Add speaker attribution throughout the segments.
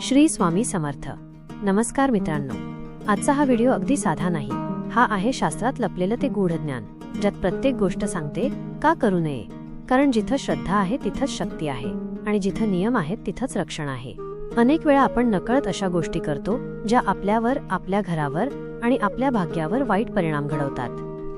Speaker 1: श्री स्वामी समर्थ. नमस्कार मित्रांनो. आजचा हा व्हिडिओ अगदी साधा नाही. हा आहे शास्त्रात लपलेलं ते गूढ ज्ञान. ज्यात प्रत्येक गोष्ट सांगते का करू नये? कारण जिथं श्रद्धा आहे तिथंच शक्ती आहे. आणि जिथं नियम आहेत तिथंच रक्षण आहे. अनेक वेळा आपण नकळत अशा गोष्टी करतो ज्या आपल्यावर आपल्या घरावर आणि आपल्या भाग्यावर वाईट परिणाम घडवतात.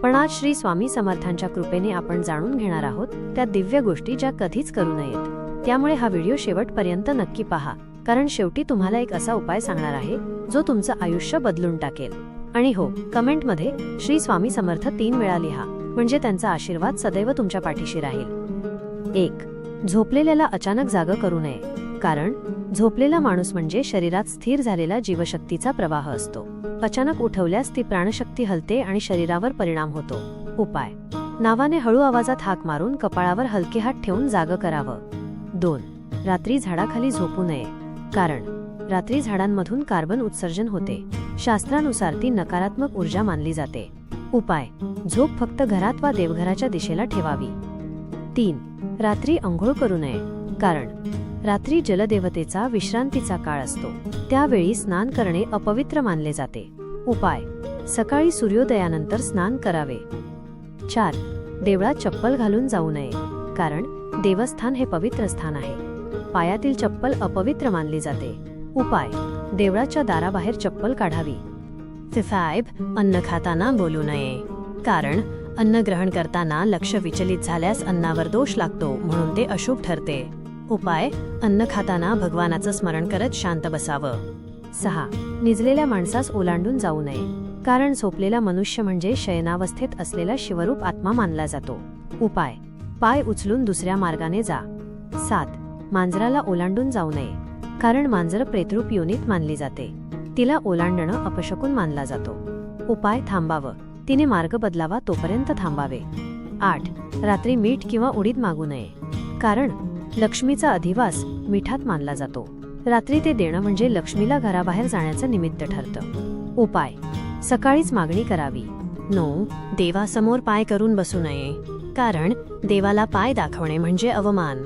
Speaker 1: पण आज श्री स्वामी समर्थांच्या कृपेने आपण जाणून घेणार आहोत त्या दिव्य गोष्टी ज्या कधीच करू नयेत. त्यामुळे हा व्हिडिओ शेवटपर्यंत नक्की पहा. कारण शेवटी तुम्हाला एक असा उपाय सांगणार आहे जो तुमचं आयुष्य बदलून टाकेल. आणि हो कमेंटमध्ये श्री स्वामी समर्थ तीन वेळा लिहा म्हणजे त्यांचा आशीर्वाद सदैव तुमच्या पाठीशी राहील. एक झोपलेल्याला अचानक जाग करू नये कारण झोपलेला माणूस म्हणजे शरीरात स्थिर झालेला जीवशक्तीचा प्रवाह असतो. अचानक उठवल्यास ती प्राणशक्ती हलते आणि शरीरावर परिणाम होतो. उपाय नावाने हळू आवाजात हाक मारून कपाळावर हलके हात ठेवून जाग करावं. दोन. रात्री झाडाखाली झोपू नये. कारण रात्री झाडांमधून कार्बन उत्सर्जन होते. शास्त्रानुसार ती नकारात्मक ऊर्जा मानली जाते. उपाय झोप फक्त घरात वा देवघराच्या दिशेला ठेवावी. तीन. रात्री अंघोळ करू नये. कारण रात्री जलदेवतेचा विश्रांतीचा काळ असतो. त्यावेळी स्नान करणे अपवित्र मानले जाते. उपाय सकाळी सूर्योदयानंतर स्नान करावे. चार. देवळात चप्पल घालून जाऊ नये. कारण देवस्थान हे पवित्र स्थान आहे. पायातील चप्पल अपवित्र मानली जाते. उपाय. देवळाच्या दाराबाहेर चप्पल काढावी. फिफायब अन्न खाताना बोलू नये. कारण अन्न ग्रहण करताना लक्ष विचलित झाल्यास अन्नावर दोष लागतो म्हणून ते अशुभ ठरते. उपाय. अन्न खाताना भगवानाचं स्मरण करत शांत बसावं. सहा. निजलेल्या माणसास ओलांडून जाऊ नये. कारण झोपलेला मनुष्य म्हणजे शयनावस्थेत असलेला शिवरूप आत्मा मानला जातो. उपाय. पाय उचलून दुसऱ्या मार्गाने जा. सात. मांजराला ओलांडून जाऊ नये कारण मांजर प्रेतरूप योनीत मानली जाते. तिला ओलांडणं अपशकून मानला जातो. उपाय थांबावं. तिने मार्ग बदलावा तोपर्यंत थांबावे. आठ. रात्री मीठ किंवा उडीद मागू नये कारण लक्ष्मीचा अधिवास मिठात मानला जातो. रात्री ते देणं म्हणजे लक्ष्मीला घराबाहेर जाण्याचं निमित्त ठरतं. उपाय. सकाळीच मागणी करावी. नऊ. देवासमोर पाय करून बसू नये. कारण देवाला पाय दाखवणे म्हणजे अवमान.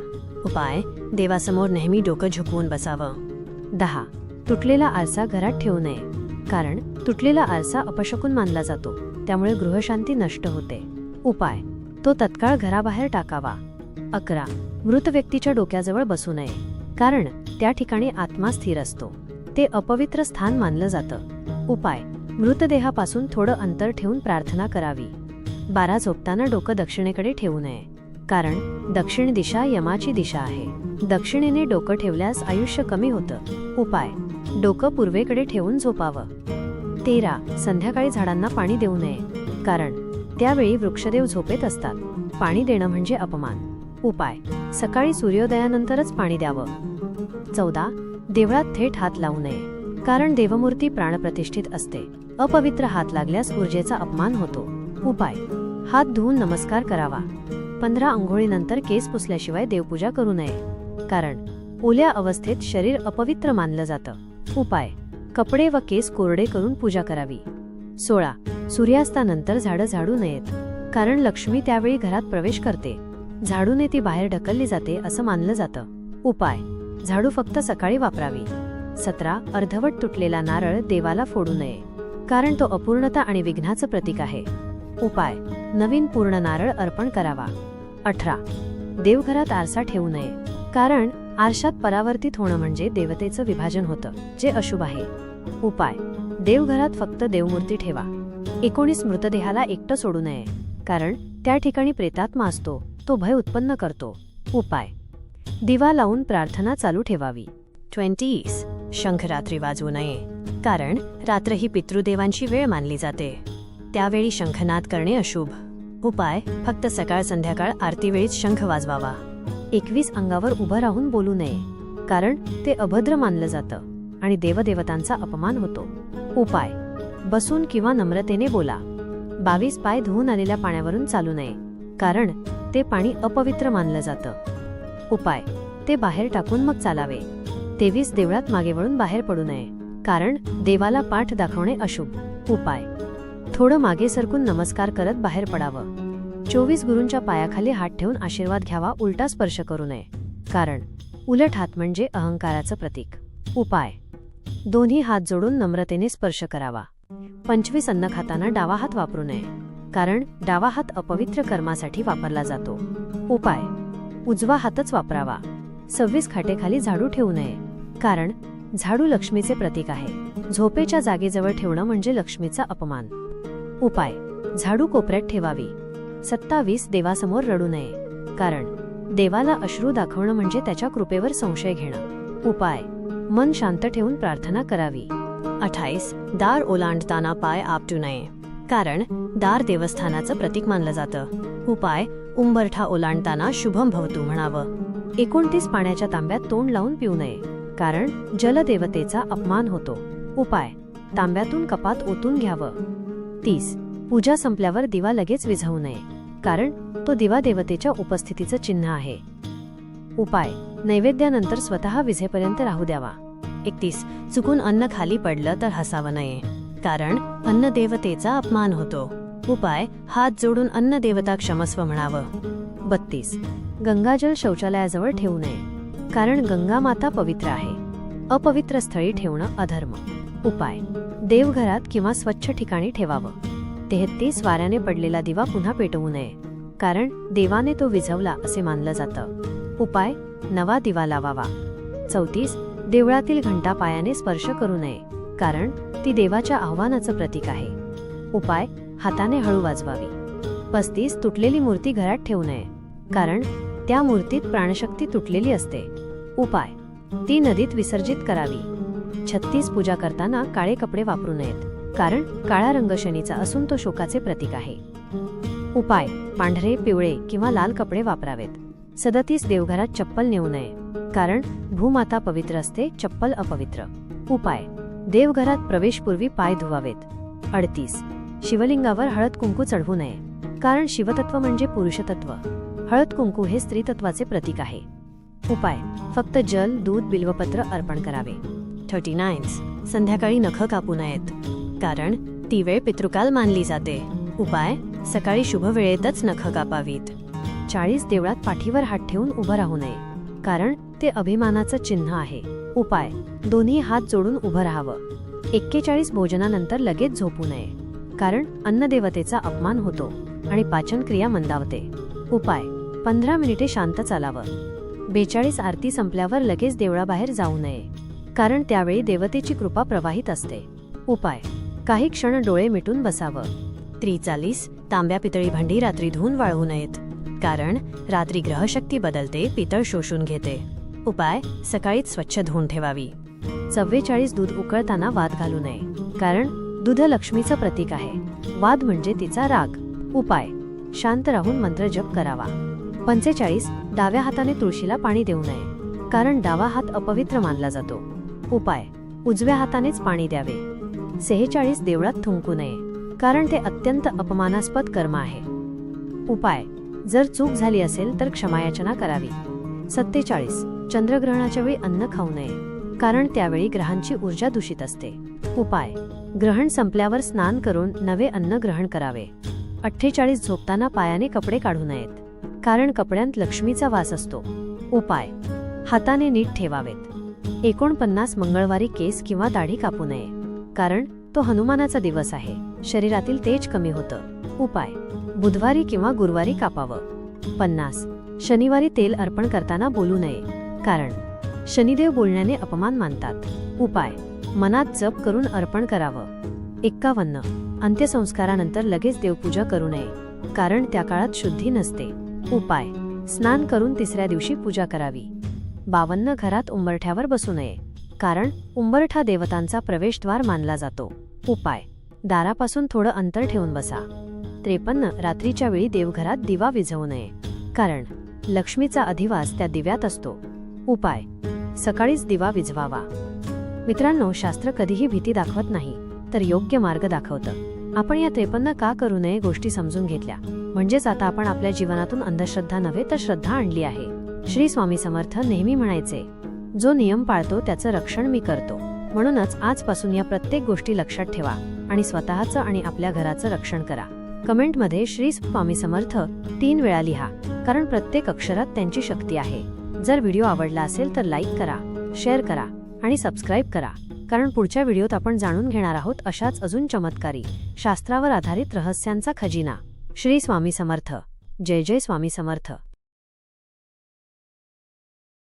Speaker 1: उपाय देवासमोर नेहमी डोकं झुकवून बसावं. दहा तुटलेला आरसा घरात ठेवू नये. कारण तुटलेला आरसा अपशकून मानला जातो. त्यामुळे गृहशांती नष्ट होते. उपाय तो तत्काळ घराबाहेर टाकावा. अकरा मृत व्यक्तीच्या डोक्याजवळ बसू नये. कारण त्या ठिकाणी आत्मा स्थिर असतो. ते अपवित्र स्थान मानलं जातं. उपाय मृतदेहापासून थोडं अंतर ठेवून प्रार्थना करावी. बारा झोपताना डोकं दक्षिणेकडे ठेवू नये. कारण दक्षिण दिशा यमाची दिशा आहे. दक्षिणेने डोकं ठेवल्यास आयुष्य कमी होतं. उपाय. डोकं पूर्वेकडे ठेवून झोपावं. तेरा. संध्याकाळी झाडांना पाणी देऊ नये. कारण त्यावेळी वृक्षदेव झोपेत असतात. पाणी देणं म्हणजे अपमान. उपाय. सकाळी सूर्योदयानंतरच पाणी द्यावं. चौदा. देवळात थेट हात लावू नये. कारण देवमूर्ती प्राणप्रतिष्ठित असते. अपवित्र हात लागल्यास ऊर्जेचा अपमान होतो. उपाय. हात धुवून नमस्कार करावा. पंधरा अंघोळीनंतर केस पुसल्याशिवाय देवपूजा करू नये. कारण ओल्या अवस्थेत शरीर अपवित्र मानलं जातं. उपाय कपडे व केस कोरडे करून पूजा करावी. सोळा सूर्यास्तानंतर झाडं झाडू नयेत. कारण लक्ष्मी त्यावेळी घरात प्रवेश करते. झाडूने ती बाहेर ढकलली जाते असं मानलं जातं. उपाय झाडू फक्त सकाळी वापरावी. सतरा अर्धवट तुटलेला नारळ देवाला फोडू नये. कारण तो अपूर्णता आणि विघ्नाचं प्रतीक आहे. उपाय. नवीन पूर्ण नारळ अर्पण करावा. अठरा. देवघरात आरसा ठेवू नये. कारण आरशात परावर्तित होणं म्हणजे देवतेचं विभाजन होतं जे अशुभ आहे. उपाय. देवघरात फक्त देवमूर्ती ठेवा. एकोणीस मृतदेहाला एकटं सोडू नये. कारण त्या ठिकाणी प्रेतात्मा असतो तो भय उत्पन्न करतो. उपाय. दिवा लावून प्रार्थना चालू ठेवावी. ट्वेंटीस. शंखरात्री वाजवू नये. कारण रात्र ही पितृदेवांची वेळ मानली जाते. त्यावेळी शंखनाद करणे अशुभ. उपाय फक्त सकाळ संध्याकाळ आरतीवेळीच शंख वाजवावा. एकवीस अंगावर उभं राहून बोलू नये कारण ते अभद्र मानलं जातं आणि देवदेवतांचा अपमान होतो. उपाय बसून किंवा नम्रतेने बोला. बावीस पाय धुवून आलेल्या पाण्यावरून चालू नये कारण ते पाणी अपवित्र मानलं जातं. उपाय ते बाहेर टाकून मग चालावे. तेवीस देवळात मागे वळून बाहेर पडू नये कारण देवाला पाठ दाखवणे अशुभ. उपाय थोडं मागे सरकून नमस्कार करत बाहेर पडावं. चोवीस गुरूंच्या पायाखाली हात ठेवून आशीर्वाद घ्यावा उलटा स्पर्श करू नये. कारण उलट हात म्हणजे अहंकाराचं प्रतीक. उपाय. दोन्ही हात जोडून नम्रतेने स्पर्श करावा. पंचवीस अन्न खाताना डावा हात वापरू नये. कारण डावा हात अपवित्र कर्मासाठी वापरला जातो. उपाय. उजवा हातच वापरावा. सव्वीस खाटेखाली झाडू ठेवू नये. कारण झाडू लक्ष्मीचे प्रतीक आहे. झोपेच्या जागेजवळ ठेवणं म्हणजे लक्ष्मीचा अपमान. उपाय. झाडू कोपऱ्यात ठेवावी. सत्तावीस देवासमोर रडू नये. कारण देवाला अश्रू दाखवणं म्हणजे त्याच्या कृपेवर संशय घेणं. उपाय. मन शांत ठेवून प्रार्थना करावी. अठाईस दार ओलांडताना पाय आपटू नये. कारण दार देवस्थानाचं प्रतीक मानलं जातं. उपाय. उंबरठा ओलांडताना शुभम भवतू म्हणावं. एकोणतीस पाण्याच्या तांब्यात तोंड लावून पिऊ नये. कारण जलदेवतेचा अपमान होतो. उपाय. तांब्यातून कपात ओतून घ्यावं. तीस. पूजा संपल्यावर दिवा लगेच विझवू नये कारण तो दिवा देवतेच्या उपस्थितीचं चिन्ह आहे. उपाय. नैवेद्यानंतर स्वतः विझेपर्यंत राहू द्यावा. एकतीस. चुकून अन्न खाली पडलं तर हसावं नये कारण अन्न देवतेचा अपमान होतो. उपाय. हात जोडून अन्न देवता क्षमस्व म्हणावं. बत्तीस. गंगाजल शौचालयाजवळ ठेवू नये कारण गंगा माता पवित्र आहे. अपवित्र स्थळी ठेवणं अधर्म. उपाय. देवघरात किंवा स्वच्छ ठिकाणी ठेवावं. तेहत्तीस वाऱ्याने पडलेला दिवा पुन्हा पेटवू नये कारण देवाने तो विझवला असे मानलं जातं. उपाय नवा दिवा लावावा. चौतीस देवळातील घंटा पायाने स्पर्श करू नये कारण ती देवाच्या आव्हानाचं प्रतीक आहे. उपाय हाताने हळू वाजवावी. पस्तीस तुटलेली मूर्ती घरात ठेवू नये कारण त्या मूर्तीत प्राणशक्ती तुटलेली असते. उपाय ती नदीत विसर्जित करावी. छत्तीस पूजा करताना काळे कपडे वापरू नयेत कारण काळा रंग शनीचा असून तो शोकाचे प्रतीक आहे. उपाय पांढरे पिवळे किंवा लाल कपडे वापरावेत. सदतीस देवघरात चप्पल नेऊ नये कारण भूमाता पवित्र असते चप्पल अपवित्र. उपाय देवघरात प्रवेशपूर्वी पाय धुवावेत. अडतीस शिवलिंगावर हळद कुंकू चढवू नये कारण शिवतत्व म्हणजे पुरुषतत्व. हळद कुंकू हे स्त्रीतत्वाचे प्रतीक आहे. उपाय फक्त जल दूध बिल्वपत्र अर्पण करावे. Thirty nines. संध्याकाळी नख कापू नयेत. कारण ती वेळ पितृकाल मानली जाते. उपाय सकाळी शुभ वेळेतच नख कापावीत. चाळीस देवळात पाठीवर हात ठेवून उभं राहू नये. कारण ते अभिमानाचं चिन्ह आहे. उपाय दोन्ही हात जोडून उभं राहावं. एक्केचाळीस भोजनानंतर लगेच झोपू नये. कारण अन्नदेवतेचा अपमान होतो आणि पाचनक्रिया मंदावते. उपाय पंधरा मिनिटे शांत चालावं. बेचाळीस आरती संपल्यावर लगेच देवळाबाहेर जाऊ नये. कारण त्यावेळी देवतेची कृपा प्रवाहित असते. उपाय. काही क्षण डोळे मिटून बसावं. त्रिचालीस. तांब्या पितळी भांडी रात्री धुवून वाळवू नयेत. कारण रात्री ग्रहशक्ती बदलते पितळ शोषून घेते. उपाय. सकाळीच स्वच्छ धुवून ठेवावी. चव्वेचाळीस दूध उकळताना वाद घालू नये. कारण दूध लक्ष्मीचं प्रतीक आहे. वाद म्हणजे तिचा राग. उपाय. शांत राहून मंत्र जप करावा. पंचेचाळीस. डाव्या हाताने तुळशीला पाणी देऊ नये. कारण डावा हात अपवित्र मानला जातो. उपाय. उजव्या हातानेच पाणी द्यावे. सेहेचाळीस देवळात थुंकू नये कारण ते अत्यंत अपमानास्पद कर्म आहे. उपाय. जर चूक झाली असेल तर क्षमायाचना करावी. सत्तेचाळीस. चंद्रग्रहणाच्या वेळी अन्न खाऊ नये कारण त्यावेळी ग्रहांची ऊर्जा दूषित असते. उपाय. ग्रहण संपल्यावर स्नान करून नवे अन्न ग्रहण करावे. अठ्ठेचाळीस झोपताना पायाने कपडे काढू नयेत कारण कपड्यांत लक्ष्मीचा वास असतो. उपाय. हाताने नीट ठेवावेत. एकोणपन्नास मंगळवारी केस किंवा दाढी कापू नये. कारण तो हनुमानाचा दिवस आहे. शरीरातील तेज कमी होतं. उपाय. बुधवारी किंवा गुरुवारी कापावं. पन्नास. शनिवारी तेल अर्पण करताना बोलू नये. कारण शनिदेव बोलण्याने अपमान मानतात. उपाय. मनात जप करून अर्पण करावं. एक्कावन्न. अंत्यसंस्कारानंतर लगेच देवपूजा करू नये. कारण त्या काळात शुद्धी नसते. उपाय. स्नान करून तिसऱ्या दिवशी पूजा करावी. बावन्न घरात उंबरठ्यावर बसू नये. कारण उंबरठा देवतांचा प्रवेशद्वार मानला जातो. उपाय. दारापासून थोडं अंतर ठेवून बसा. त्रेपन्न रात्रीच्या वेळी देवघरात दिवा विझवू नये. कारण लक्ष्मीचा अधिवास त्या दिव्यात असतो. उपाय. सकाळीच दिवा विझवावा. मित्रांनो शास्त्र कधीही भीती दाखवत नाही तर योग्य मार्ग दाखवतं. आपण या त्रेपन्न का करू नये गोष्टी समजून घेतल्या. म्हणजेच आता आपण आपल्या जीवनातून अंधश्रद्धा नव्हे तर श्रद्धा आणली आहे. श्री स्वामी समर्थ नेहमी म्हणायचे जो नियम पाळतो त्याचं रक्षण मी करतो. म्हणूनच आजपासून या प्रत्येक गोष्टी लक्षात ठेवा आणि स्वतःचं आणि आपल्या घराचं रक्षण करा. कमेंटमध्ये श्री स्वामी समर्थ तीन वेळा लिहा कारण प्रत्येक अक्षरात त्यांची शक्ती आहे. जर व्हिडिओ आवडला असेल तर लाईक करा शेअर करा आणि सबस्क्राईब करा कारण पुढच्या व्हिडिओत आपण जाणून घेणार आहोत अशाच अजून चमत्कारी शास्त्रावर आधारित रहस्यांचा खजिना. श्री स्वामी समर्थ. जय जय स्वामी समर्थ.